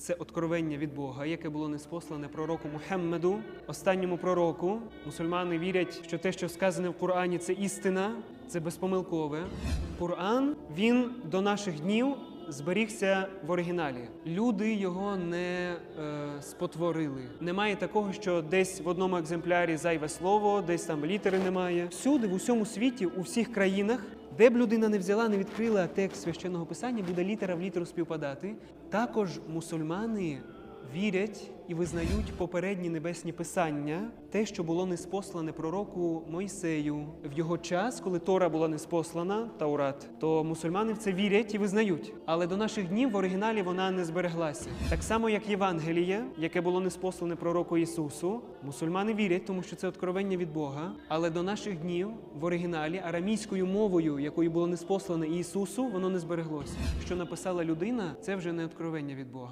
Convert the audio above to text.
це откровення від Бога, яке було неспослане пророку Мухаммеду, останньому пророку. Мусульмани вірять, що те, що сказане в Корані, це істина, це безпомилкове. Коран він до наших днів зберігся в оригіналі. Люди його не е, спотворили. Немає такого, що десь в одному екземплярі зайве слово, десь там літери немає. Всюди, в усьому світі, у всіх країнах, де б людина не взяла, не відкрила текст священного писання, буде літера в літеру співпадати. Також мусульмани вірять і визнають попередні небесні писання, те, що було неспослане пророку Мойсею в його час, коли Тора була неспослана, Таурат, то мусульмани в це вірять і визнають. Але до наших днів в оригіналі вона не збереглася. Так само, як Євангеліє, яке було неспослане пророку Ісусу, мусульмани вірять, тому що це откровення від Бога. Але до наших днів в оригіналі арамійською мовою, якою було неспослане Ісусу, воно не збереглося. Що написала людина, це вже не откровення від Бога.